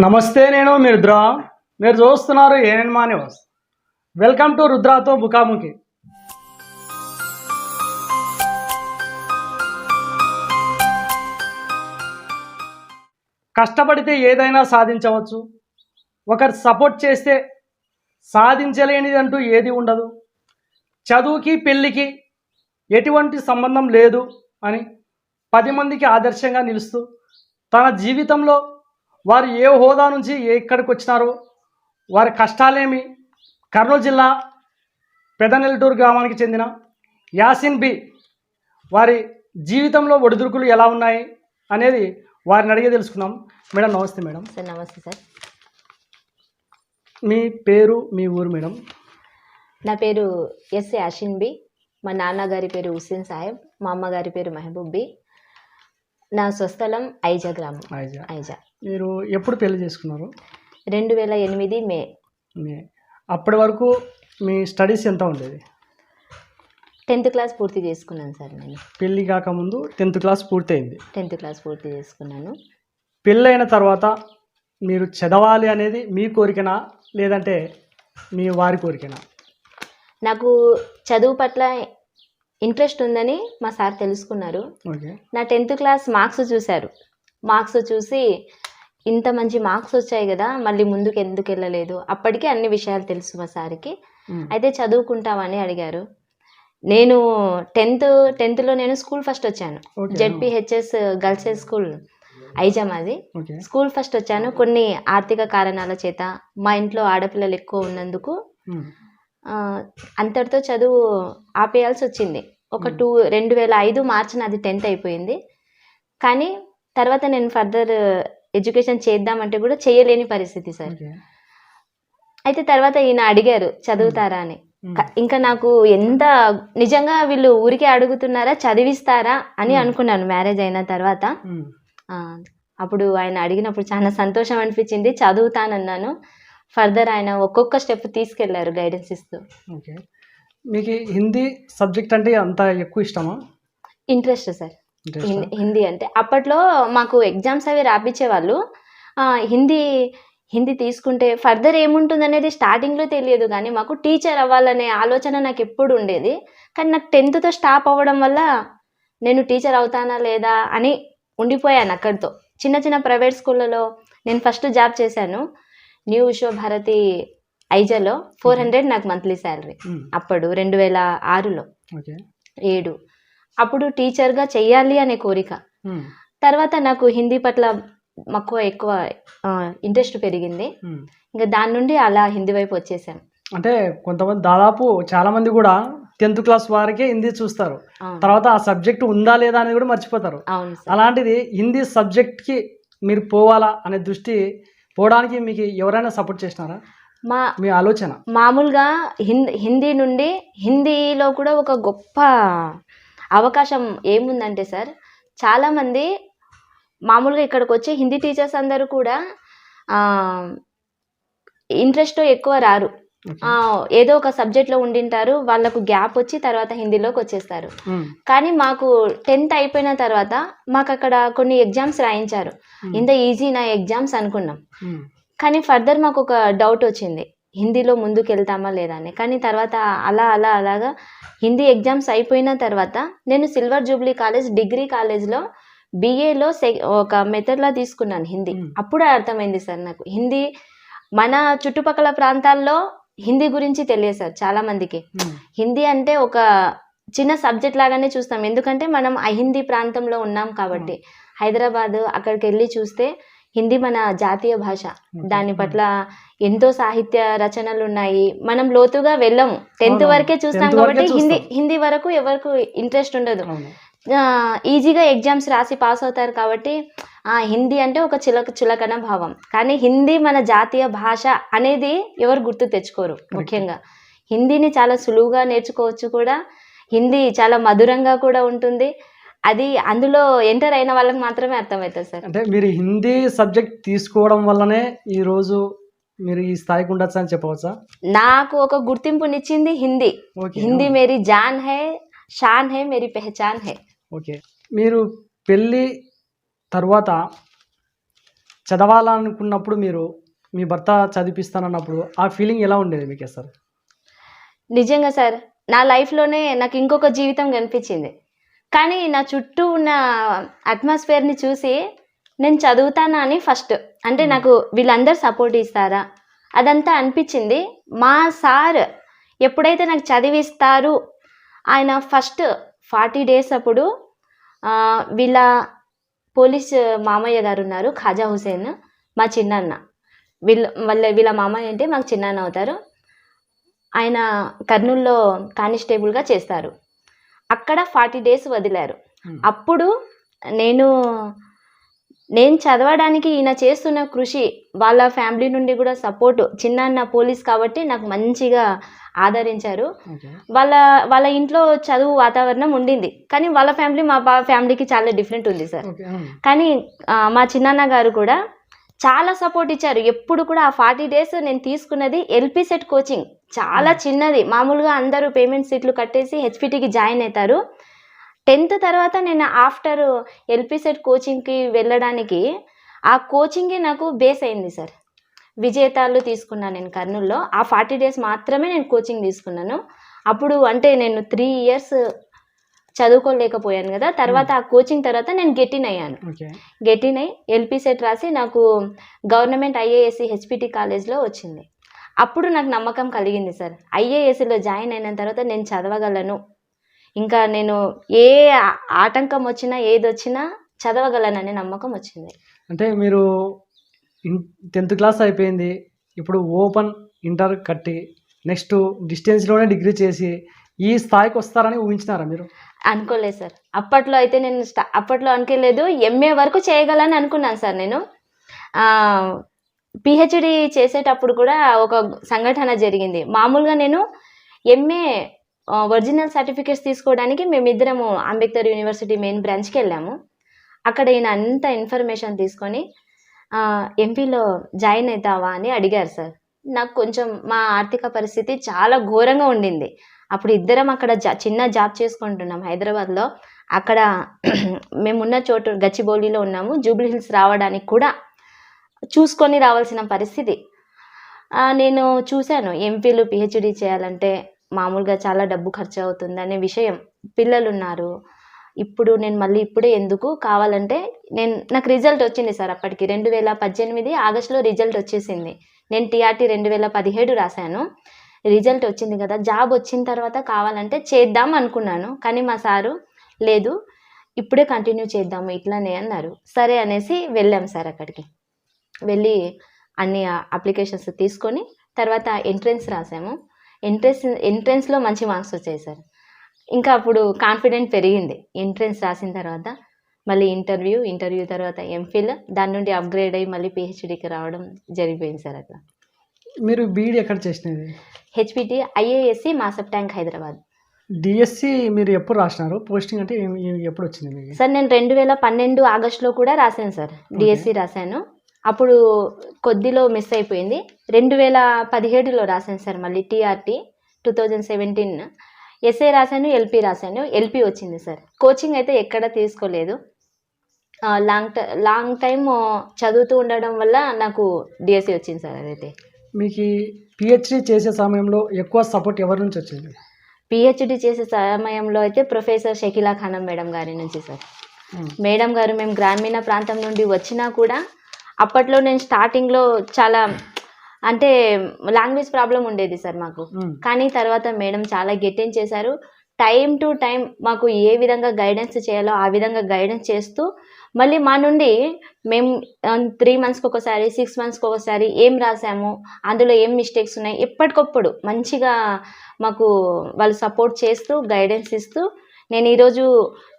నమస్తే నేను మీ రుద్ర మీరు చూస్తున్నారు ఏఎన్ మానివాస్ వెల్కమ్ టు రుద్రాతో ముఖాముఖి. కష్టపడితే ఏదైనా సాధించవచ్చు. ఒకరు సపోర్ట్ చేస్తే సాధించలేనిది అంటూ ఏది ఉండదు. చదువుకి పెళ్ళికి ఎటువంటి సంబంధం లేదు అని పది మందికి ఆదర్శంగా నిలుస్తూ తన జీవితంలో వారు ఏ హోదా నుంచి ఎక్కడికి వచ్చినారో వారి కష్టాలేమి కర్నూలు జిల్లా పెదనెల్లటూరు గ్రామానికి చెందిన యాసిన్ బి వారి జీవితంలో ఒడిదుడుకులు ఎలా ఉన్నాయి అనేది వారిని అడిగే తెలుసుకుందాం. మేడం నమస్తే మేడం. సార్ నమస్తే సార్. మీ పేరు మీ ఊరు మేడం? నా పేరు ఎస్ యాషిన్ బి. మా నాన్నగారి పేరు హుస్సేన్ సాహెబ్ మా అమ్మగారి పేరు మహబూబ్. బి నా స్వస్థలం ఐజా గ్రామం. ఐజా. ఐజా. మీరు ఎప్పుడు పెళ్ళి చేసుకున్నారు? రెండు వేల ఎనిమిది మే. మీ. అప్పటి వరకు మీ స్టడీస్ ఎంత ఉండేది? టెన్త్ క్లాస్ పూర్తి చేసుకున్నాను సార్ నేను. పెళ్ళి కాకముందు టెన్త్ క్లాస్ పూర్తయింది. టెన్త్ క్లాస్ పూర్తి చేసుకున్నాను. పెళ్ళైన తర్వాత మీరు చదవాలి అనేది మీ కోరికనా? లేదంటే మీ వారి కోరికనా? నాకు చదువు పట్ల ఇంట్రెస్ట్ ఉందని మా సార్ తెలుసుకున్నారు. నా టెన్త్ క్లాస్ మార్క్స్ చూశారు. మార్క్స్ చూసి ఇంత మంచి మార్క్స్ వచ్చాయి కదా మళ్ళీ ముందుకు ఎందుకు వెళ్ళలేదు? అప్పటికే అన్ని విషయాలు తెలుసు మా సార్కి. అయితే చదువుకుంటామని అడిగారు. నేను టెన్త్ టెన్త్లో నేను స్కూల్ ఫస్ట్ వచ్చాను. జెడ్పిహెచ్ఎస్ గర్ల్స్ హై స్కూల్ ఐజమ్ అది. స్కూల్ ఫస్ట్ వచ్చాను. కొన్ని ఆర్థిక కారణాల చేత మా ఇంట్లో ఆడపిల్లలు ఎక్కువ ఉన్నందుకు అంతటితో చదువు ఆపేయాల్సి వచ్చింది ఒక టూ రెండు వేల ఐదు మార్చి నాది టెన్త్ అయిపోయింది. కానీ తర్వాత నేను ఫర్దర్ ఎడ్యుకేషన్ చేద్దామంటే కూడా చేయలేని పరిస్థితి సార్. అయితే తర్వాత ఈయన అడిగారు చదువుతారా అని. ఇంకా నాకు ఎంత నిజంగా వీళ్ళు ఊరికే అడుగుతున్నారా చదివిస్తారా అని. అనుకున్నాను మ్యారేజ్ అయిన తర్వాత. అప్పుడు ఆయన అడిగినప్పుడు చాలా సంతోషం అనిపించింది చదువుతానన్నాను. ఫర్దర్ ఆయన ఒక్కొక్క స్టెప్ తీసుకెళ్ళారు గైడెన్స్ ఇస్తూ. ఓకే. మీకు హిందీ సబ్జెక్ట్ అంటే అంత ఎక్కువ ఇష్టమా? Interest sir? హిందీ అంటే. అప్పట్లో మాకు ఎగ్జామ్స్ అవి రాపించేవాళ్ళు హిందీ హిందీ తీసుకుంటే ఫర్దర్ ఏముంటుంది అనేది స్టార్టింగ్లో తెలియదు కానీ మాకు టీచర్ అవ్వాలనే ఆలోచన నాకు ఎప్పుడు ఉండేది. కానీ నాకు టెన్త్తో స్టాప్ అవ్వడం వల్ల నేను టీచర్ అవుతానా లేదా అని ఉండిపోయాను అక్కడితో. చిన్న చిన్న ప్రైవేట్ స్కూళ్ళలో నేను ఫస్ట్ జాబ్ చేశాను. న్యూ విశ్వభారతి ఐజాలో ఫోర్ హండ్రెడ్ నాకు మంత్లీ శాలరీ. మ్మ్. అప్పుడు రెండు వేల ఆరులో. ఏడు. అప్పుడు టీచర్గా చెయ్యాలి అనే కోరిక. మ్మ్. తర్వాత నాకు హిందీ పట్ల మక్కువ ఎక్కువ ఇంట్రెస్ట్ పెరిగింది. మ్మ్. ఇంకా దాని నుండి అలా హిందీ వైపు వచ్చేసాను అంటే కొంతమంది దాదాపు చాలా మంది కూడా టెన్త్ క్లాస్ వారికే హిందీ చూస్తారు. తర్వాత ఆ సబ్జెక్ట్ ఉందా లేదా అనేది కూడా మర్చిపోతారు. అలాంటిది హిందీ సబ్జెక్ట్కి మీరు పోవాలా అనే దృష్టి పోవడానికి మీకు ఎవరైనా సపోర్ట్ చేసినారా? మా మీ ఆలోచన? మామూలుగా హిందీ హిందీ నుండి హిందీలో కూడా ఒక గొప్ప అవకాశం ఏముందంటే సార్ చాలామంది మామూలుగా ఇక్కడికి వచ్చే హిందీ టీచర్స్ అందరూ కూడా ఇంట్రెస్ట్ ఎక్కువ రారు. ఏదో ఒక సబ్జెక్ట్లో ఉండింటారు వాళ్ళకు గ్యాప్ వచ్చి తర్వాత హిందీలోకి వచ్చేస్తారు. కానీ మాకు టెన్త్ అయిపోయిన తర్వాత మాకు అక్కడ కొన్ని ఎగ్జామ్స్ రాయించారు. ఇంత ఈజీ నా ఎగ్జామ్స్ అనుకున్నాం. కానీ ఫర్దర్ మాకు ఒక డౌట్ వచ్చింది హిందీలో ముందుకు వెళ్తామా లేదా అని కానీ తర్వాత అలా అలా అలాగా హిందీ ఎగ్జామ్స్ అయిపోయిన తర్వాత నేను సిల్వర్ జూబ్లీ కాలేజ్ డిగ్రీ కాలేజ్లో బీఏలో సె ఒక మెథడ్లా తీసుకున్నాను హిందీ. అప్పుడే అర్థమైంది సార్ నాకు హిందీ మన చుట్టుపక్కల ప్రాంతాల్లో హిందీ గురించి తెలియదు సార్ చాలామందికి మ్మ్. హిందీ అంటే ఒక చిన్న సబ్జెక్ట్ లాగానే చూస్తాం. ఎందుకంటే మనం అహిందీ ప్రాంతంలో ఉన్నాం కాబట్టి. హైదరాబాద్ అక్కడికి వెళ్ళి చూస్తే హిందీ మన జాతీయ భాష. దాని పట్ల ఎంతో సాహిత్య రచనలు ఉన్నాయి. మనం లోతుగా వెళ్ళము. టెన్త్. వరకే చూస్తాం 10th వరకే కాబట్టి హిందీ. హిందీ వరకు ఎవరికి ఇంట్రెస్ట్ ఉండదు. ఈజీగా ఎగ్జామ్స్ రాసి పాస్ అవుతారు కాబట్టి ఆ, హిందీ అంటే ఒక చిలక చులకన భావం. కానీ హిందీ మన జాతీయ భాష అనేది ఎవరు గుర్తు తెచ్చుకోరు ముఖ్యంగా. హిందీని చాలా సులువుగా నేర్చుకోవచ్చు కూడా. హిందీ చాలా మధురంగా కూడా ఉంటుంది. అది అందులో ఎంటర్ అయిన వాళ్ళకి మాత్రమే అర్థమవుతుంది సార్. అంటే మీరు హిందీ సబ్జెక్ట్ తీసుకోవడం వల్లనే ఈరోజు మీరు ఈ స్థాయికి ఉండొచ్చు అని చెప్పవచ్చా? నాకు ఒక గుర్తింపునిచ్చింది హిందీ. హిందీ మేరీ జాన్ హై షాన్ హే మేరీ పెహచాన్ హే. ఓకే. మీరు పెళ్ళి తర్వాత చదవాలనుకున్నప్పుడు మీరు మీ భర్త చదివిస్తానన్నప్పుడు ఆ ఫీలింగ్ ఎలా ఉండేది మీకు అసలు నిజంగా సార్ నా లైఫ్లోనే నాకు ఇంకొక జీవితం కనిపించింది. కానీ నా చుట్టూ ఉన్న అట్మాస్ఫియర్ని చూసి నేను చదువుతానా అని ఫస్ట్ అంటే నాకు వీళ్ళందరూ సపోర్ట్ ఇస్తారా? అదంతా అనిపించింది. మా సార్ ఎప్పుడైతే నాకు చదివిస్తారు ఆయన ఫస్ట్ ఫార్టీ డేస్ అప్పుడు వీళ్ళ పోలీస్ మామయ్య గారు ఉన్నారు ఖాజా హుసేన్ మా చిన్నన్న. వీళ్ళ వాళ్ళ వీళ్ళ మామయ్య అంటే మాకు చిన్నన్న అవుతారు. ఆయన కర్నూల్లో కానిస్టేబుల్గా చేస్తారు. అక్కడ ఫార్టీ డేస్ వదిలారు. అప్పుడు నేను నేను చదవడానికి ఈయన చేస్తున్న కృషి వాళ్ళ ఫ్యామిలీ నుండి కూడా సపోర్ట్. చిన్న పోలీస్ కాబట్టి నాకు మంచిగా ఆదరించారు. వాళ్ళ వాళ్ళ ఇంట్లో చదువు వాతావరణం ఉండింది. కానీ వాళ్ళ ఫ్యామిలీ మా ఫ్యామిలీకి చాలా డిఫరెంట్ ఉంది సార్. కానీ మా చిన్నాన్న గారు కూడా చాలా సపోర్ట్ ఇచ్చారు. ఎప్పుడు కూడా ఆ ఫార్టీ డేస్ నేను తీసుకున్నది ఎల్పి సెట్ కోచింగ్. చాలా చిన్నది. మామూలుగా అందరూ పేమెంట్ సీట్లు కట్టేసి హెచ్పిటికి జాయిన్ అవుతారు. టెన్త్ తర్వాత నేను ఆఫ్టర్ ఎల్పి సెట్ కోచింగ్కి వెళ్ళడానికి ఆ కోచింగే నాకు బేస్ అయింది సార్. విజేతాలు తీసుకున్నాను నేను కర్నూల్లో. ఆ ఫార్టీ డేస్ మాత్రమే నేను కోచింగ్ తీసుకున్నాను. అప్పుడు అంటే నేను త్రీ ఇయర్స్ చదువుకోలేకపోయాను కదా. తర్వాత ఆ కోచింగ్ తర్వాత నేను గెటిన్ అయ్యాను. గెటిన్ అయి ఎల్పీ సెట్ రాసి నాకు గవర్నమెంట్ ఐఏఎస్సి హెచ్పిటి కాలేజ్లో వచ్చింది. అప్పుడు నాకు నమ్మకం కలిగింది సార్. ఐఏఎస్సిలో జాయిన్ అయిన తర్వాత నేను చదవగలను. ఇంకా నేను ఏ ఆటంకం వచ్చినా ఏది వచ్చినా చదవగలననే నమ్మకం వచ్చింది. అంటే మీరు టెన్త్ క్లాస్ అయిపోయింది. ఇప్పుడు ఓపెన్ ఇంటర్ కట్టి నెక్స్ట్ డిస్టెన్స్లోనే డిగ్రీ చేసి ఈ స్థాయికి వస్తారని ఊహించినారా మీరు? అనుకోలేదు సార్. అప్పట్లో అయితే నేను అప్పట్లో అనుకోలేదు. ఎంఏ వరకు చేయగలని అనుకున్నాను సార్ నేను. పిహెచ్డి చేసేటప్పుడు కూడా ఒక సంఘటన జరిగింది. మామూలుగా నేను ఎంఏ ఒరిజినల్ సర్టిఫికేట్స్ తీసుకోవడానికి మేమిద్దరము అంబేద్కర్ యూనివర్సిటీ మెయిన్ బ్రాంచ్కి వెళ్ళాము. అక్కడ ఈయన అంత ఇన్ఫర్మేషన్ తీసుకొని ఎంపీలో జాయిన్ అవుతావా అని అడిగారు సార్. నాకు కొంచెం మా ఆర్థిక పరిస్థితి చాలా ఘోరంగా ఉండింది. అప్పుడు ఇద్దరం అక్కడ జా చిన్న జాబ్ చేసుకుంటున్నాం హైదరాబాద్లో. అక్కడ మేమున్న చోటు గచ్చిబౌలిలో ఉన్నాము. జూబ్లీ హిల్స్ రావడానికి కూడా చూసుకొని రావాల్సిన పరిస్థితి. నేను చూశాను ఎంపీలు పిహెచ్డి చేయాలంటే మామూలుగా చాలా డబ్బు ఖర్చు అవుతుంది అనే విషయం పిల్లలు ఉన్నారు ఇప్పుడు నేను మళ్ళీ ఇప్పుడే ఎందుకు కావాలంటే నేను నాకు రిజల్ట్ వచ్చింది సార్ అప్పటికి రెండు వేల పద్దెనిమిది ఆగస్టులో రిజల్ట్ వచ్చేసింది. నేను టీఆర్టీ రెండు వేల పదిహేడు రాశాను. రిజల్ట్ వచ్చింది కదా జాబ్ వచ్చిన తర్వాత కావాలంటే చేద్దాం అనుకున్నాను. కానీ మా సారు లేదు ఇప్పుడే కంటిన్యూ చేద్దాము ఇట్లానే అన్నారు. సరే అనేసి వెళ్ళాం సార్ అక్కడికి. వెళ్ళి అన్ని అప్లికేషన్స్ తీసుకొని తర్వాత ఎంట్రన్స్ రాసాము. ఎంట్రన్స్ ఎంట్రన్స్లో మంచి మార్క్స్ వచ్చాయి సార్. ఇంకా అప్పుడు కాన్ఫిడెంట్ పెరిగింది. ఎంట్రన్స్ రాసిన తర్వాత మళ్ళీ ఇంటర్వ్యూ ఇంటర్వ్యూ తర్వాత ఎంఫిల్ దాని నుండి అప్గ్రేడ్ అయ్యి మళ్ళీ పిహెచ్డికి రావడం జరిగిపోయింది సార్ అట్లా మీరు బీఈడి ఎక్కడ చేసినది? HPT IASC Masab Tank Hyderabad DSC మీరు ఎప్పుడు రాసినారు? పోస్టింగ్ అంటే ఎప్పుడు వచ్చింది మీకు? సార్ నేను రెండు వేల పన్నెండు ఆగస్టులో కూడా రాశాను సార్. డిఎస్సి రాశాను. అప్పుడు కొద్దిలో మిస్ అయిపోయింది. రెండు వేల పదిహేడులో రాశాను సార్ మళ్ళీ TRT two thousand seventeen. SA రాశాను ఎల్పి రాశాను ఎల్పి వచ్చింది సార్. కోచింగ్ అయితే ఎక్కడ తీసుకోలేదు. లాంగ్ ట లాంగ్ టైం చదువుతూ ఉండడం వల్ల నాకు డిఎస్సి వచ్చింది సార్ అదైతే. మీకు పిహెచ్డి చేసే సమయంలో ఎక్కువ సపోర్ట్ ఎవరి నుంచి వచ్చింది? పిహెచ్డి చేసే సమయంలో అయితే ప్రొఫెసర్ షకీలా ఖానం మేడం గారి నుంచి సార్. మేడం గారు మేము గ్రామీణ ప్రాంతం నుండి వచ్చినా కూడా అప్పట్లో నేను స్టార్టింగ్లో చాలా అంటే లాంగ్వేజ్ ప్రాబ్లం ఉండేది సార్ మాకు. ఉమ్, కానీ తర్వాత మేడం చాలా గెటెన్ చేశారు. టైం టు టైం మాకు ఏ విధంగా గైడెన్స్ చేయాలో ఆ విధంగా గైడెన్స్ చేస్తూ మళ్ళీ మా నుండి మేము త్రీ మంత్స్కి ఒకసారి సిక్స్ మంత్స్కి ఒకసారి ఏం రాసాము అందులో ఏం మిస్టేక్స్ ఉన్నాయి ఎప్పటికప్పుడు మంచిగా మాకు వాళ్ళు సపోర్ట్ చేస్తూ గైడెన్స్ ఇస్తూ నేను ఈరోజు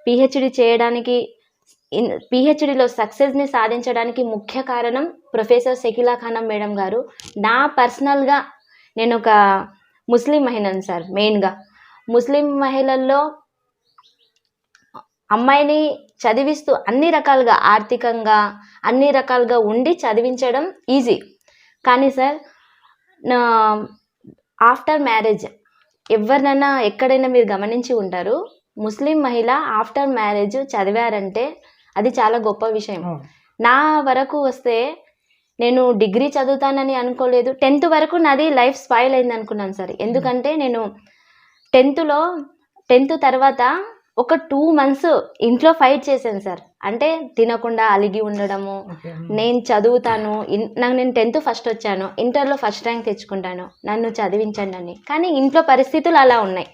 పిహెచ్డి చేయడానికి ఇన్ పిహెచ్డిలో సక్సెస్ని సాధించడానికి ముఖ్య కారణం ప్రొఫెసర్ షకీలా ఖానం మేడం గారు. నా పర్సనల్గా నేను ఒక ముస్లిం మహిళను సార్ మెయిన్గా. ముస్లిం మహిళల్లో అమ్మాయిని చదివిస్తూ అన్ని రకాలుగా ఆర్థికంగా అన్ని రకాలుగా ఉండి చదివించడం ఈజీ. కానీ సార్ ఆఫ్టర్ మ్యారేజ్ ఎవరినైనా ఎక్కడైనా మీరు గమనించి ఉంటారు ముస్లిం మహిళ ఆఫ్టర్ మ్యారేజ్ చదివారంటే అది చాలా గొప్ప విషయం. నా వరకు వస్తే నేను డిగ్రీ చదువుతానని అనుకోలేదు. టెన్త్ వరకు నాది లైఫ్ స్పాయిల్ అయింది అనుకున్నాను సార్. ఎందుకంటే నేను టెన్త్లో టెన్త్ తర్వాత ఒక టూ మంత్స్ ఇంట్లో ఫైట్ చేశాను సార్. అంటే తినకుండా అలిగి ఉండడము. నేను చదువుతాను నాకు నేను టెన్త్ ఫస్ట్ వచ్చాను ఇంటర్లో ఫస్ట్ ర్యాంక్ తెచ్చుకుంటాను నన్ను చదివించండి అని. కానీ ఇంట్లో పరిస్థితులు అలా ఉన్నాయి.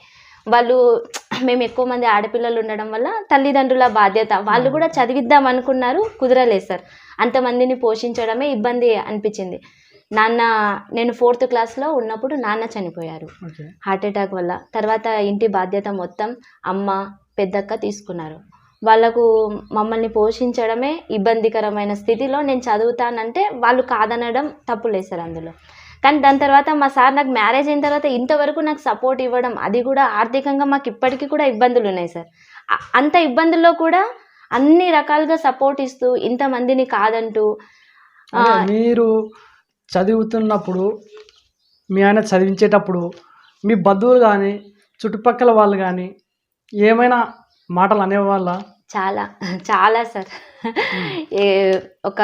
వాళ్ళు మేము ఎక్కువ మంది ఆడపిల్లలు ఉండడం వల్ల తల్లిదండ్రుల బాధ్యత. వాళ్ళు కూడా చదివిద్దాం అనుకున్నారు కుదరలేదు సార్. అంతమందిని పోషించడమే ఇబ్బంది అనిపించింది. నాన్న నేను ఫోర్త్ క్లాస్లో ఉన్నప్పుడు నాన్న చనిపోయారు. హార్ట్ అటాక్ వల్ల. తర్వాత ఇంటి బాధ్యత మొత్తం అమ్మ పెద్దక్క తీసుకున్నారు. వాళ్ళకు మమ్మల్ని పోషించడమే ఇబ్బందికరమైన స్థితిలో నేను చదువుతానంటే వాళ్ళు కాదనడం తప్పులేదు సార్ అందులో. కానీ దాని తర్వాత మా సార్ నాకు మ్యారేజ్ అయిన తర్వాత ఇంతవరకు నాకు సపోర్ట్ ఇవ్వడం అది కూడా ఆర్థికంగా మాకు ఇప్పటికీ కూడా ఇబ్బందులు ఉన్నాయి సార్. అంత ఇబ్బందుల్లో కూడా అన్ని రకాలుగా సపోర్ట్ ఇస్తూ ఇంతమందిని కాదంటూ మీరు చదువుతున్నప్పుడు మీ ఆయన చదివించేటప్పుడు మీ బంధువులు కానీ చుట్టుపక్కల వాళ్ళు కానీ ఏమైనా మాటలు అనేవాళ్ళ? చాలా చాలా సార్. ఏ ఒక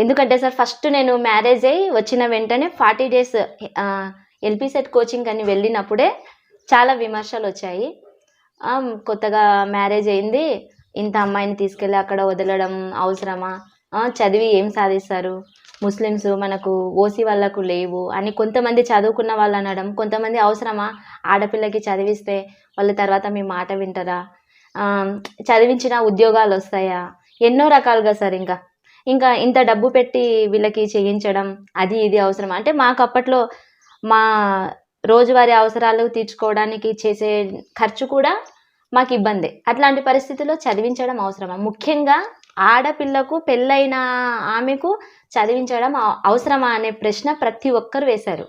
ఎందుకంటే సార్ ఫస్ట్ నేను మ్యారేజ్ అయ్యి వచ్చిన వెంటనే forty days LP set coaching అని వెళ్ళినప్పుడే చాలా విమర్శలు వచ్చాయి. కొత్తగా మ్యారేజ్ అయింది. ఇంత అమ్మాయిని తీసుకెళ్ళి అక్కడ వదలడం అవసరమా? చదివి ఏం సాధిస్తారు? ముస్లిమ్స్ మనకు ఓసీ వాళ్ళకు లేవు అని కొంతమంది చదువుకున్న వాళ్ళు అనడం కొంతమంది అవసరమా? ఆడపిల్లకి చదివిస్తే వాళ్ళ తర్వాత మీ మాట వింటారా చదివించిన ఉద్యోగాలు వస్తాయా? ఎన్నో రకాలుగా సార్ ఇంకా. ఇంకా ఇంత డబ్బు పెట్టి వీళ్ళకి చేయించడం అది ఇది అవసరం. అంటే మాకు అప్పట్లో మా రోజువారీ అవసరాలు తీర్చుకోవడానికి చేసే ఖర్చు కూడా మాకు ఇబ్బంది అట్లాంటి పరిస్థితుల్లో చదివించడం అవసరమా? ముఖ్యంగా ఆడపిల్లకు పెళ్ళైన ఆమెకు చదివించడం అవ- అవసరమా అనే ప్రశ్న ప్రతి ఒక్కరు వేశారు.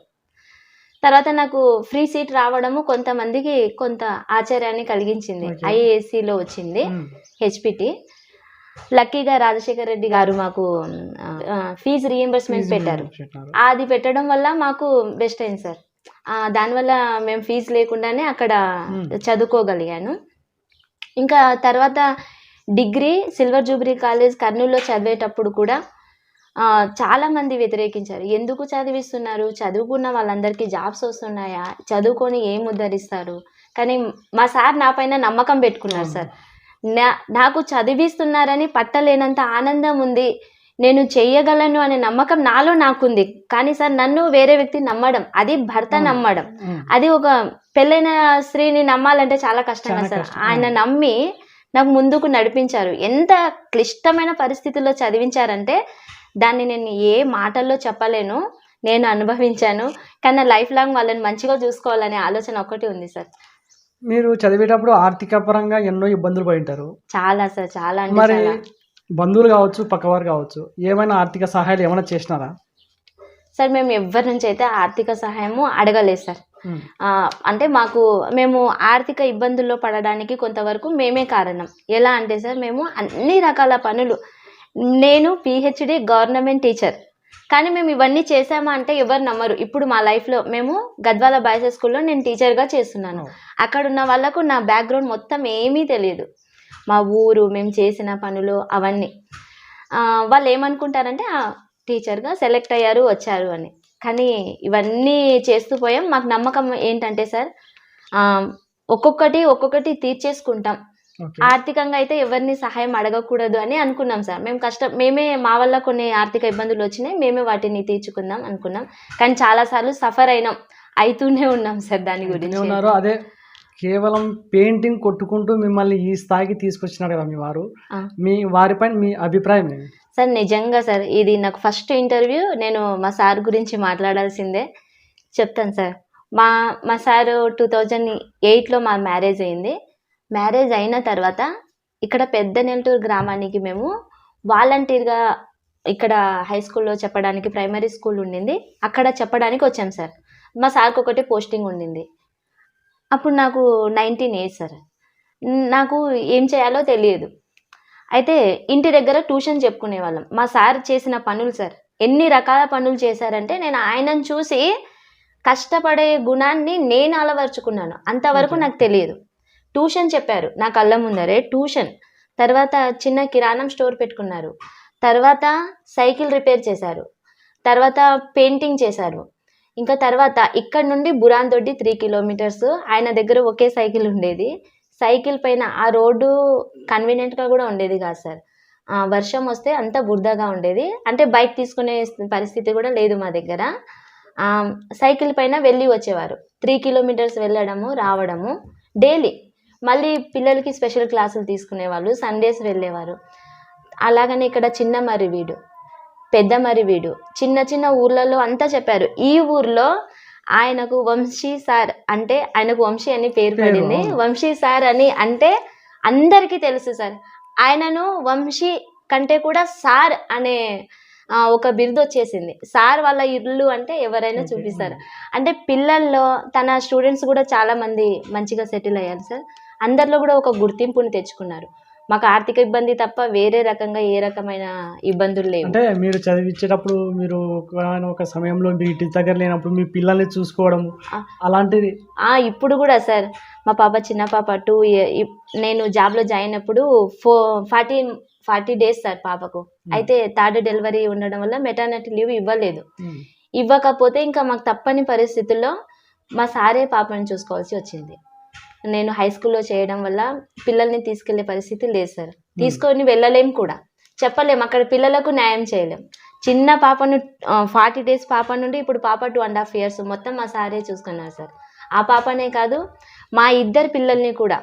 తర్వాత నాకు ఫ్రీ సీట్ రావడము కొంతమందికి కొంత ఆశ్చర్యాన్ని కలిగించింది. ఐఏఎస్సిలో వచ్చింది. హెచ్పిటి. లక్కీగా రాజశేఖర్ రెడ్డి గారు మాకు ఫీజు రీఎంబర్స్మెంట్ పెట్టారు. అది పెట్టడం వల్ల మాకు బెస్ట్ అయింది సార్. దానివల్ల మేము ఫీజు లేకుండానే అక్కడ Hmm. చదువుకోగలిగాను. ఇంకా తర్వాత డిగ్రీ సిల్వర్ జూబ్లీ కాలేజ్ కర్నూలులో చదివేటప్పుడు కూడా ఆ, చాలా మంది వ్యతిరేకించారు. ఎందుకు చదివిస్తున్నారు? చదువుకున్న వాళ్ళందరికీ జాబ్స్ వస్తున్నాయా? చదువుకొని ఏం ఉద్ధరిస్తారు? కానీ మా సార్ నా పైన నమ్మకం పెట్టుకున్నారు సార్. నా నాకు చదివిస్తున్నారని పట్టలేనంత ఆనందం ఉంది నేను చెయ్యగలను అనే నమ్మకం నాలో నాకుంది కానీ సార్ నన్ను వేరే వ్యక్తి నమ్మడం అది భర్త. నమ్మడం. అది ఒక పెళ్ళైన స్త్రీని నమ్మాలంటే చాలా కష్టం సార్. ఆయన నమ్మి నాకు ముందుకు నడిపించారు ఎంత క్లిష్టమైన పరిస్థితుల్లో చదివించారంటే దాన్ని నేను ఏ మాటల్లో చెప్పలేను నేను అనుభవించాను కానీ నా లైఫ్ లాంగ్ వాళ్ళని మంచిగా చూసుకోవాలనే ఆలోచన ఒక్కటి ఉంది సార్ మీరు చదివేటప్పుడు ఆర్థిక పరంగా ఎన్నో ఇబ్బందులు పడి ఉంటారు చాలా సార్ చాలా అంటే మరి చాలా. బంధువులు కావచ్చు పక్కవారు కావచ్చు ఏమైనా ఆర్థిక సహాయాలు ఏమైనా చేసినారా? సార్ మేము ఎవరి నుంచి అయితే ఆర్థిక సహాయము అడగలేదు సార్. ఉమ్. ఆ, అంటే మాకు మేము ఆర్థిక ఇబ్బందుల్లో పడడానికి కొంతవరకు మేమే కారణం. ఎలా అంటే సార్ మేము అన్ని రకాల పనులు నేను పిహెచ్డి గవర్నమెంట్ టీచర్. కానీ మేము ఇవన్నీ చేసామా అంటే ఎవరు నమ్మరు. ఇప్పుడు మా లైఫ్లో మేము గద్వాల బాయ్స్ స్కూల్లో నేను టీచర్గా చేస్తున్నాను. అక్కడ ఉన్న వాళ్ళకు నా బ్యాక్గ్రౌండ్ మొత్తం ఏమీ తెలియదు. మా ఊరు మేము చేసిన పనులు అవన్నీ. వాళ్ళు ఏమనుకుంటారంటే "ఆ, టీచర్గా సెలెక్ట్ అయ్యారు వచ్చారు అని. కానీ ఇవన్నీ చేస్తూ పోయాం. మాకు నమ్మకం ఏంటంటే సార్ ఒక్కొక్కటి ఒక్కొక్కటి తీర్చేసుకుంటాం. ఆర్థికంగా అయితే ఎవరిని సహాయం అడగకూడదు అని అనుకున్నాం సార్. మేము కష్టం మేమే మా వల్ల కొన్ని ఆర్థిక ఇబ్బందులు వచ్చినాయి మేమే వాటిని తీర్చుకుందాం అనుకున్నాం. కానీ చాలాసార్లు సఫర్ అయినాం అవుతూనే ఉన్నాం సార్ దాని గురించి. ఉన్నారు అదే కేవలం పెయింటింగ్ కొట్టుకుంటూ మిమ్మల్ని ఈ స్థాయికి తీసుకొచ్చినారు కదా మీ వారు. మీ వారిపైన మీ అభిప్రాయం సార్ నిజంగా సార్ ఇది నాకు ఫస్ట్ ఇంటర్వ్యూ నేను మా సార్ గురించి మాట్లాడాల్సిందే. చెప్తాను సార్. మా మా సార్ టూ థౌజండ్ ఎయిట్లో మా మ్యారేజ్ అయింది. మ్యారేజ్ అయిన తర్వాత ఇక్కడ పెద్ద నెల్లూరు గ్రామానికి మేము వాలంటీర్గా ఇక్కడ హై స్కూల్లో చెప్పడానికి ప్రైమరీ స్కూల్ ఉండింది. అక్కడ చెప్పడానికి వచ్చాం సార్. మా సార్కి ఒకటి పోస్టింగ్ ఉండింది. అప్పుడు నాకు నైన్టీన్ ఇయర్స్ సార్. నాకు ఏం చేయాలో తెలియదు. అయితే ఇంటి దగ్గర ట్యూషన్ చెప్పుకునే వాళ్ళం. మా సార్ చేసిన పనులు సార్. ఎన్ని రకాల పనులు చేశారంటే నేను ఆయనను చూసి కష్టపడే గుణాన్ని నేను అలవర్చుకున్నాను. అంతవరకు. నాకు తెలియదు. ట్యూషన్ చెప్పారు. నా కళ్ళ ముందరే ట్యూషన్. తర్వాత చిన్న కిరాణం స్టోర్ పెట్టుకున్నారు. తర్వాత సైకిల్ రిపేర్ చేశారు. తర్వాత పెయింటింగ్ చేశారు. ఇంకా తర్వాత ఇక్కడ నుండి బురాన్ దొడ్డి త్రీ కిలోమీటర్స్. ఆయన దగ్గర ఒకే సైకిల్ ఉండేది. సైకిల్ పైన ఆ రోడ్డు కన్వీనియంట్గా కూడా ఉండేది కాదు సార్. వర్షం వస్తే అంత బురదగా ఉండేది. అంటే బైక్ తీసుకునే పరిస్థితి కూడా లేదు మా దగ్గర. సైకిల్ పైన వెళ్ళి వచ్చేవారు. త్రీ కిలోమీటర్స్ వెళ్ళడము రావడము. డైలీ మళ్ళీ పిల్లలకి స్పెషల్ క్లాసులు తీసుకునేవాళ్ళు సండేస్ వెళ్ళేవారు. అలాగనే ఇక్కడ చిన్న మరివీడు పెద్ద మరివీడు చిన్న చిన్న ఊర్లలో అంతా చెప్పారు. ఈ ఊర్లో ఆయనకు వంశీ సార్ అంటే ఆయనకు వంశీ అని పేరు పడింది. వంశీ సార్ అని అంటే అందరికీ తెలుసు సార్. ఆయనను వంశీ కంటే కూడా సార్ అనే ఒక బిరుదు వచ్చేసింది. సార్ వాళ్ళ ఇల్లు అంటే ఎవరైనా చూపిస్తారు. అంటే పిల్లల్లో తన స్టూడెంట్స్ కూడా చాలా మంది మంచిగా సెటిల్ అయ్యారు సార్. అందరిలో కూడా ఒక గుర్తింపుని తెచ్చుకున్నారు. మాకు ఆర్థిక ఇబ్బంది తప్ప వేరే రకంగా ఏ రకమైన ఇబ్బందులు లేవు. అంటే మీరు చదివించేటప్పుడు మీరు ఒక- సమయంలో మీ ఇంటి దగ్గర లేనప్పుడు మీ పిల్లల్ని చూసుకోవడం. అలాంటిది? ఆ, ఇప్పుడు కూడా సార్. మా పాప చిన్న పాప టూ నేను జాబ్లో జాయిన్ అప్పుడు ఫో ఫార్టీ ఫార్టీ డేస్ సార్ పాపకు. అయితే థర్డ్ డెలివరీ ఉండడం వల్ల మెటర్నిటీ లీవ్ ఇవ్వలేదు. ఇవ్వకపోతే ఇంకా మాకు తప్పని పరిస్థితుల్లో మా సారే పాపని చూసుకోవాల్సి వచ్చింది. నేను హై స్కూల్లో చేయడం వల్ల పిల్లల్ని తీసుకెళ్ళే పరిస్థితి లేదు సార్. తీసుకొని వెళ్ళలేం కూడా. చెప్పలేం. అక్కడ పిల్లలకు న్యాయం చేయలేం. చిన్న పాపను ఫార్టీ డేస్ పాప నుండి ఇప్పుడు పాప టూ అండ్ హాఫ్ ఇయర్స్ మొత్తం మా సారే చూసుకున్నారు సార్. ఆ పాపనే కాదు మా ఇద్దరు పిల్లల్ని కూడా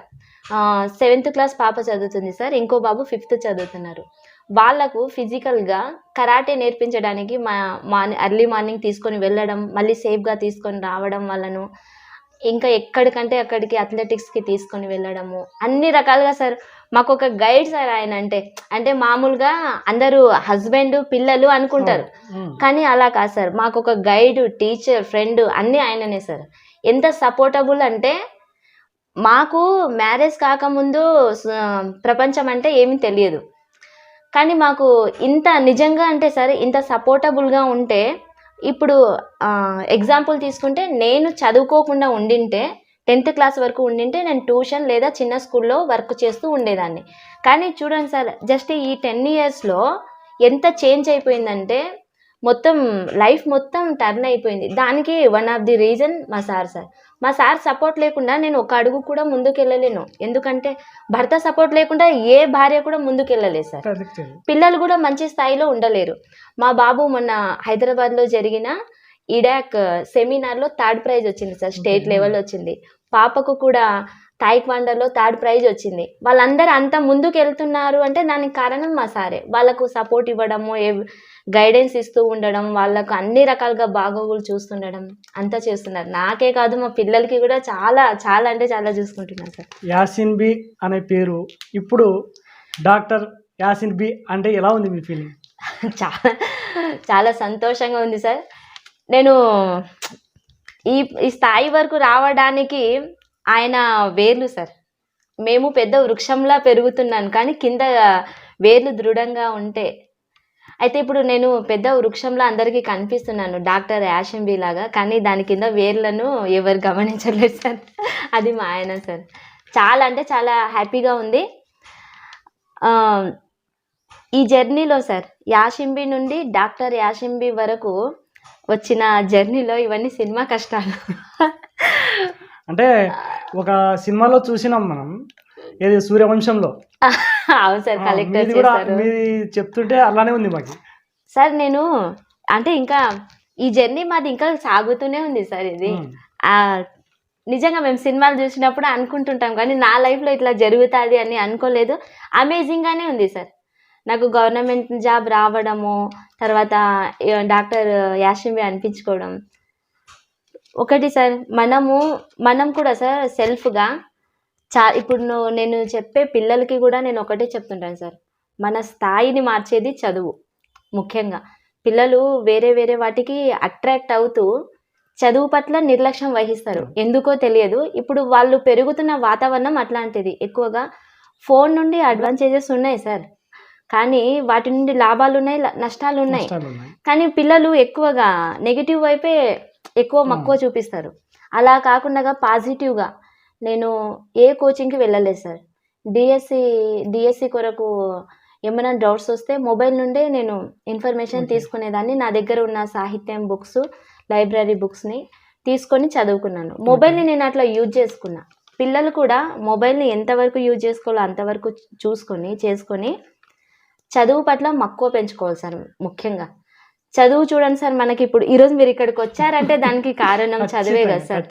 సెవెంత్ క్లాస్ పాప చదువుతుంది సార్. ఇంకో బాబు ఫిఫ్త్ చదువుతున్నారు. వాళ్ళకు ఫిజికల్గా కరాటే నేర్పించడానికి మా మార్నింగ్ ఎర్లీ మార్నింగ్ తీసుకొని వెళ్ళడం మళ్ళీ సేఫ్గా తీసుకొని రావడం వాళ్ళను ఇంకా ఎక్కడికంటే అక్కడికి అథ్లెటిక్స్కి తీసుకొని వెళ్ళడము. అన్ని రకాలుగా సార్ మాకు ఒక గైడ్ సార్ ఆయన అంటే అంటే మామూలుగా అందరూ హస్బెండ్ పిల్లలు అనుకుంటారు. కానీ అలా కాదు సార్. మాకు ఒక గైడ్ టీచర్ ఫ్రెండ్ అన్నీ ఆయననే సార్. ఎంత సపోర్టబుల్ అంటే మాకు మ్యారేజ్ కాకముందు ప్రపంచం అంటే ఏమీ తెలియదు. కానీ మాకు ఇంత నిజంగా అంటే సార్ ఇంత సపోర్టబుల్గా ఉంటే ఇప్పుడు ఎగ్జాంపుల్ తీసుకుంటే నేను చదువుకోకుండా ఉండింటే టెన్త్ క్లాస్ వరకు ఉండింటే నేను ట్యూషన్ లేదా చిన్న స్కూల్లో వర్క్ చేస్తూ ఉండేదాన్ని. కానీ చూడండి సార్ జస్ట్ ఈ టెన్ ఇయర్స్లో ఎంత చేంజ్ అయిపోయిందంటే మొత్తం లైఫ్ మొత్తం టర్న్ అయిపోయింది. దానికి వన్ ఆఫ్ ది రీజన్ మా సార్ సార్ మా సార్ సపోర్ట్ లేకుండా నేను ఒక అడుగు కూడా ముందుకు వెళ్ళలేను ఎందుకంటే భర్త సపోర్ట్ లేకుండా ఏ భార్య కూడా ముందుకు వెళ్ళలేదు సార్. పిల్లలు కూడా మంచి స్థాయిలో ఉండలేరు. మా బాబు మొన్న హైదరాబాద్లో జరిగిన ఇడాక్ సెమినార్లో థర్డ్ ప్రైజ్ వచ్చింది సార్ స్టేట్. లెవెల్ వచ్చింది. పాపకు కూడా తాయిక్వాండోలో థర్డ్ ప్రైజ్ వచ్చింది. వాళ్ళందరూ అంత ముందుకు వెళ్తున్నారు అంటే దానికి కారణం మా సారే. వాళ్ళకు సపోర్ట్ ఇవ్వడము గైడెన్స్ ఇస్తూ ఉండడం వాళ్ళకు అన్ని రకాలుగా బాగోగులు చూస్తుండడం అంతా చేస్తున్నారు. నాకే కాదు మా పిల్లలకి కూడా చాలా చాలా అంటే చాలా చూసుకుంటున్నారు సార్. యాసిన్ బి అనే పేరు ఇప్పుడు డాక్టర్ యాసిన్ బి అంటే ఎలా ఉంది మీ ఫీలింగ్? చాలా చాలా సంతోషంగా ఉంది సార్. నేను ఈ ఈ స్థాయి వరకు రావడానికి ఆయన వేర్లు సార్. మేము పెద్ద వృక్షంలా పెరుగుతున్నాను కానీ కింద వేర్లు దృఢంగా ఉంటే. అయితే ఇప్పుడు నేను పెద్ద వృక్షంలో అందరికీ కనిపిస్తున్నాను డాక్టర్ యాషంబి లాగా కానీ దాని కింద వేర్లను ఎవరు గమనించలేదు సార్. అది మా ఆయన సార్. చాలా అంటే చాలా హ్యాపీగా ఉంది. ఈ జర్నీలో సార్ యాషింబి నుండి డాక్టర్ యాషింబి వరకు వచ్చిన జర్నీలో ఇవన్నీ సినిమా కష్టాలు. అంటే ఒక సినిమాలో చూసినాం మనం ఏది సూర్యవంశంలో. అవును సార్ కలెక్టర్ కూడా మీది చెప్తుంటే అలానే ఉంది మాకు. సార్ నేను అంటే ఇంకా ఈ జర్నీ మాది ఇంకా సాగుతూనే ఉంది సార్ ఇది. నిజంగా మేము సినిమాలు చూసినప్పుడు అనుకుంటుంటాం కానీ నా లైఫ్లో ఇట్లా జరుగుతుంది అని అనుకోలేదు. అమేజింగ్గానే ఉంది సార్. నాకు గవర్నమెంట్ జాబ్ రావడము తర్వాత డాక్టర్ యాషింబి అనిపించుకోవడం ఒకటి సార్ మనము మనం కూడా సార్ సెల్ఫ్గా చా ఇప్పుడు నేను చెప్పే పిల్లలకి కూడా నేను ఒకటే చెప్తుంటాను సార్. మన స్థాయిని మార్చేది చదువు ముఖ్యంగా. పిల్లలు వేరే వేరే వాటికి అట్రాక్ట్ అవుతూ చదువు పట్ల నిర్లక్ష్యం వహిస్తారు. ఎందుకో తెలియదు. ఇప్పుడు వాళ్ళు పెరుగుతున్న వాతావరణం అట్లాంటిది. ఎక్కువగా ఫోన్ నుండి అడ్వాంటేజెస్ ఉన్నాయి సార్. కానీ వాటి నుండి లాభాలు ఉన్నాయి నష్టాలు ఉన్నాయి కానీ పిల్లలు ఎక్కువగా నెగిటివ్ వైపే ఎక్కువ మక్కువ చూపిస్తారు. అలా కాకుండా పాజిటివ్గా నేను ఏ కోచింగ్కి వెళ్ళలేదు సార్. డిఎస్సి డిఎస్సి కొరకు ఏమైనా డౌట్స్ వస్తే మొబైల్ నుండే నేను ఇన్ఫర్మేషన్. తీసుకునేదాన్ని. నా దగ్గర ఉన్న సాహిత్యం బుక్స్ లైబ్రరీ బుక్స్ని తీసుకొని చదువుకున్నాను. మొబైల్ని నేను అట్లా యూజ్ చేసుకున్నా. పిల్లలు కూడా మొబైల్ని ఎంతవరకు యూజ్ చేసుకోవాలో అంతవరకు చూసుకొని చేసుకొని చదువు పట్ల మక్కువ పెంచుకోవాలి సార్ ముఖ్యంగా. చదువు చూడండి సార్ మనకి ఇప్పుడు ఈరోజు మీరు ఇక్కడికి వచ్చారంటే దానికి కారణం చదివే కదా సార్.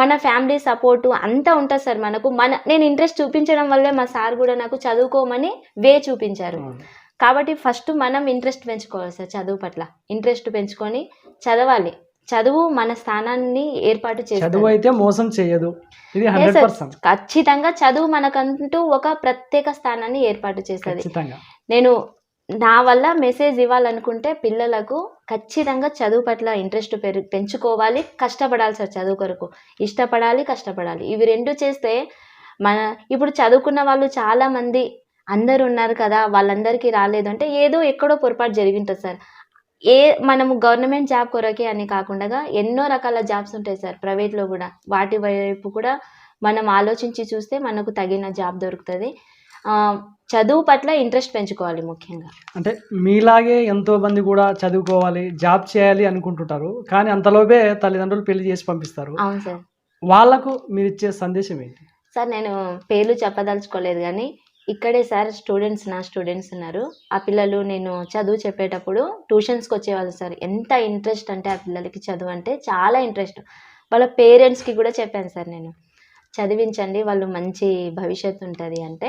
మన ఫ్యామిలీ సపోర్టు అంతా ఉంటుంది సార్ మనకు. మన నేను ఇంట్రెస్ట్ చూపించడం వల్లే మా సార్ కూడా నాకు చదువుకోమని వే చూపించారు. కాబట్టి ఫస్ట్ మనం ఇంట్రెస్ట్ పెంచుకోవాలి సార్ చదువు పట్ల. ఇంట్రెస్ట్ పెంచుకొని చదవాలి. చదువు మన స్థానాన్ని ఏర్పాటు చదువు అయితే మోసం చేయదు. ఇది ఖచ్చితంగా చదువు మనకంటూ ఒక ప్రత్యేక స్థానాన్ని ఏర్పాటు చేస్తుంది. నేను నా వల్ల మెసేజ్ ఇవ్వాలనుకుంటే పిల్లలకు ఖచ్చితంగా చదువు పట్ల ఇంట్రెస్ట్ పెరు పెంచుకోవాలి కష్టపడాలి సార్ చదువు కొరకు. ఇష్టపడాలి కష్టపడాలి. ఇవి రెండు చేస్తే మన ఇప్పుడు చదువుకున్న వాళ్ళు చాలామంది అందరు ఉన్నారు కదా వాళ్ళందరికీ రాలేదు అంటే ఏదో ఎక్కడో పొరపాటు జరిగింటుంది సార్. ఏ మనము గవర్నమెంట్ జాబ్ కొరకే అని కాకుండా ఎన్నో రకాల జాబ్స్ ఉంటాయి సార్ ప్రైవేట్లో కూడా. వాటి వైపు కూడా మనం ఆలోచించి చూస్తే మనకు తగిన జాబ్ దొరుకుతుంది. చదువు పట్ల ఇంట్రెస్ట్ పెంచుకోవాలి ముఖ్యంగా. అంటే మీలాగే ఎంతో మంది కూడా చదువుకోవాలి జాబ్ చేయాలి అనుకుంటుంటారు. కానీ అంతలోపే తల్లిదండ్రులు పెళ్ళి చేసి పంపిస్తారు. అవును సార్. వాళ్ళకు మీరు ఇచ్చే సందేశం ఏంటి? సార్ నేను పేర్లు చెప్పదలుచుకోలేదు కానీ ఇక్కడే సార్ స్టూడెంట్స్ నా స్టూడెంట్స్ ఉన్నారు. ఆ పిల్లలు నేను చదువు చెప్పేటప్పుడు ట్యూషన్స్కి వచ్చేవాళ్ళు సార్. ఎంత ఇంట్రెస్ట్ అంటే ఆ పిల్లలకి చదువు అంటే చాలా ఇంట్రెస్ట్. వాళ్ళ పేరెంట్స్కి కూడా చెప్పాను సార్ నేను. చదివించండి వాళ్ళు మంచి భవిష్యత్తు ఉంటుంది అంటే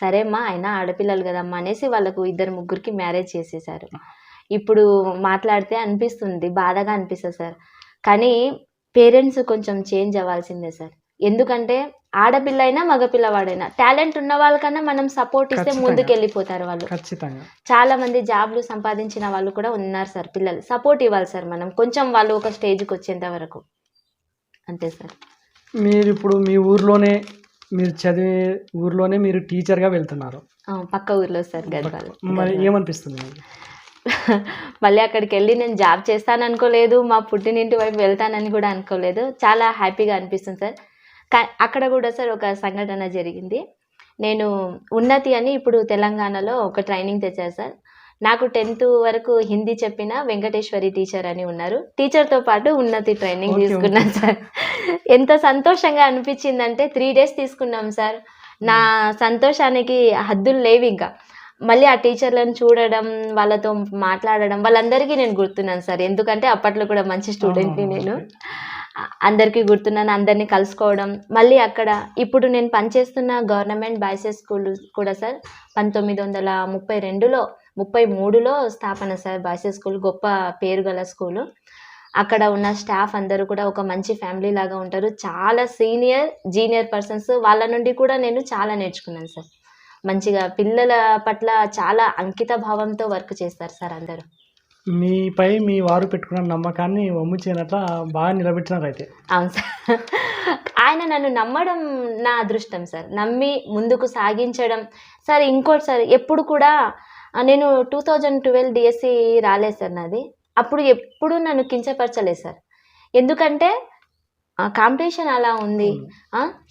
సరే అమ్మా అయినా ఆడపిల్లలు కదమ్మా అనేసి వాళ్ళకు ఇద్దరు ముగ్గురికి మ్యారేజ్ చేసేసారు ఇప్పుడు మాట్లాడితే అనిపిస్తుంది బాధగా అనిపిస్తుంది సార్. కానీ పేరెంట్స్ కొంచెం చేంజ్ అవ్వాల్సిందే సార్. ఎందుకంటే ఆడపిల్ల అయినా మగపిల్లవాడైనా టాలెంట్ ఉన్న వాళ్ళకన్నా మనం సపోర్ట్ ఇస్తే. ముందుకు వెళ్ళిపోతారు వాళ్ళు. ఖచ్చితంగా. చాలా మంది జాబ్లు సంపాదించిన వాళ్ళు కూడా ఉన్నారు సార్ పిల్లలు. సపోర్ట్ ఇవ్వాలి సార్ మనం. కొంచెం వాళ్ళు ఒక స్టేజ్కి వచ్చేంత వరకు. అంతే సార్. మీరు ఇప్పుడు మీ ఊర్లోనే మీరు చదివే ఊర్లోనే మీరు టీచర్గా వెళ్తున్నారు. పక్క ఊర్లో సార్ గద్వాల్ మరి. ఏమనిపిస్తుంది మళ్ళీ అక్కడికి వెళ్ళి నేను జాబ్ చేస్తాను అనుకోలేదు మా పుట్టినింటి వైపు వెళ్తానని కూడా అనుకోలేదు. చాలా హ్యాపీగా అనిపిస్తుంది సార్. అక్కడ కూడా సార్ ఒక సంఘటన జరిగింది. నేను ఉన్నతి అని ఇప్పుడు తెలంగాణలో ఒక ట్రైనింగ్ తెచ్చారు సార్. నాకు టెన్త్ వరకు హిందీ చెప్పిన వెంకటేశ్వరి టీచర్ అని ఉన్నారు. టీచర్తో పాటు ఉన్నతి ట్రైనింగ్ తీసుకున్నాను సార్. ఎంత సంతోషంగా అనిపించిందంటే త్రీ డేస్ తీసుకున్నాం సార్. నా సంతోషానికి హద్దులు లేవు ఇంకా. మళ్ళీ ఆ టీచర్లను చూడడం వాళ్ళతో మాట్లాడడం వాళ్ళందరికీ నేను గుర్తున్నాను సార్. ఎందుకంటే అప్పట్లో కూడా మంచి స్టూడెంట్ని నేను. అందరికీ గుర్తున్నాను అందరినీ కలుసుకోవడం. మళ్ళీ అక్కడ ఇప్పుడు నేను పనిచేస్తున్న గవర్నమెంట్ బాయ్స్ స్కూల్ కూడా సార్ పంతొమ్మిది వందల ముప్పై రెండులో ముప్పై మూడులో స్థాపన సార్ బాయ్స్ స్కూల్ గొప్ప పేరు గల స్కూలు. అక్కడ ఉన్న స్టాఫ్ అందరూ కూడా ఒక మంచి ఫ్యామిలీ లాగా ఉంటారు. చాలా సీనియర్ జూనియర్ పర్సన్స్ వాళ్ళ నుండి కూడా నేను చాలా నేర్చుకున్నాను సార్. మంచిగా పిల్లల పట్ల చాలా అంకిత భావంతో వర్క్ చేస్తారు సార్ అందరూ. మీపై మీ వారు పెట్టుకున్న నమ్మకాన్ని వమ్ము చేయనట్ల బాగా నిలబెట్టినారు అయితే. అవును సార్. ఆయన నన్ను నమ్మడం నా అదృష్టం సార్. నమ్మి ముందుకు సాగించడం. సార్ ఇంకోటి సార్ ఎప్పుడు కూడా నేను టూ థౌజండ్ ట్వెల్వ్ డిఎస్సి రాలేదు సార్ నాది. అప్పుడు ఎప్పుడు నన్ను కించపరచలేదు సార్. ఎందుకంటే కాంపిటీషన్ అలా ఉంది.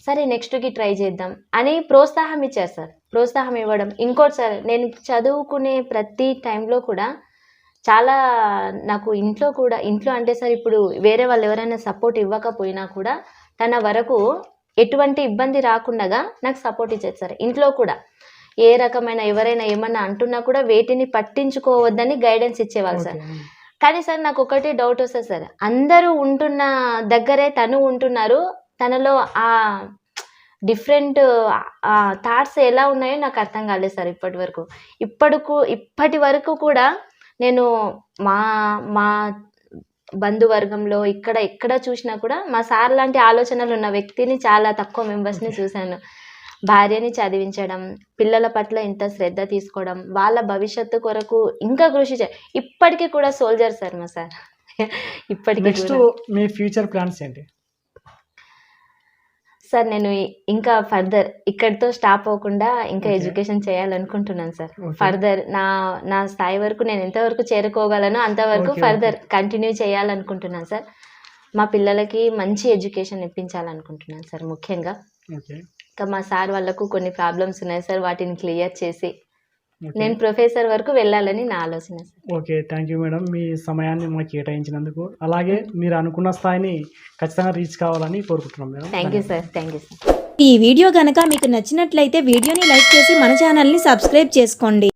సరే నెక్స్ట్కి ట్రై చేద్దాం అని ప్రోత్సాహం ఇచ్చారు సార్. ప్రోత్సాహం ఇవ్వడం. ఇంకోటి సార్ నేను చదువుకునే ప్రతి టైంలో కూడా చాలా నాకు ఇంట్లో కూడా ఇంట్లో అంటే సార్ ఇప్పుడు వేరే వాళ్ళు ఎవరైనా సపోర్ట్ ఇవ్వకపోయినా కూడా తన వరకు ఎటువంటి ఇబ్బంది రాకుండా నాకు సపోర్ట్ ఇచ్చేది సార్. ఇంట్లో కూడా. ఏ రకమైన ఎవరైనా ఏమన్నా అంటున్నా కూడా వేటిని పట్టించుకోవద్దని గైడెన్స్ ఇచ్చేవాళ్ళు సార్. కానీ సార్ నాకు ఒకటి డౌట్ వస్తుంది సార్. అందరూ ఉంటున్న దగ్గరే తను ఉంటున్నారు. తనలో ఆ డిఫరెంట్ థాట్స్ ఎలా ఉన్నాయో నాకు అర్థం కాలేదు సార్ ఇప్పటి వరకు. ఇప్పటికు ఇప్పటి వరకు కూడా నేను మా మా బంధువర్గంలో ఇక్కడ ఎక్కడ చూసినా కూడా మా సార్ లాంటి ఆలోచనలు ఉన్న వ్యక్తిని చాలా తక్కువ మెంబర్స్ని చూశాను. భార్యని చదివించడం పిల్లల పట్ల ఇంత శ్రద్ధ తీసుకోవడం వాళ్ళ భవిష్యత్తు కొరకు ఇంకా కృషి చే ఇప్పటికీ కూడా సోల్జర్ సార్ మా సార్. ఇప్పటికీ నెక్స్ట్. మీ ఫ్యూచర్ ప్లాన్స్ ఏంటి? సార్ నేను ఇంకా ఫర్దర్ ఇక్కడితో స్టాప్ అవ్వకుండా ఇంకా. ఎడ్యుకేషన్ చేయాలనుకుంటున్నాను సార్. ఫర్దర్ నా నా స్థాయి వరకు నేను ఎంతవరకు చేరుకోగలను అంతవరకు ఫర్దర్ కంటిన్యూ చేయాలనుకుంటున్నాను సార్. మా పిల్లలకి మంచి ఎడ్యుకేషన్ ఇప్పించాలనుకుంటున్నాను సార్ ముఖ్యంగా. ఇంకా మా సార్ వాళ్ళకు కొన్ని ప్రాబ్లమ్స్ ఉన్నాయి సార్ వాటిని క్లియర్ చేసి. నేను ప్రొఫెసర్ వరకు వెళ్ళాలని నా ఆలోచన sir. Okay thank you madam. మీ సమయాన్ని మాకు కేటాయించినందుకు. అలాగే మీరు అనుకున్న స్థాయిని ఖచ్చితంగా రీచ్ కావాలని కోరుకుంటున్నాం madam. Thank you sir thank you sir. ఈ వీడియో గనక మీకు నచ్చినట్లయితే వీడియోని లైక్ చేసి మన ఛానల్ని సబ్స్క్రైబ్ చేసుకోండి.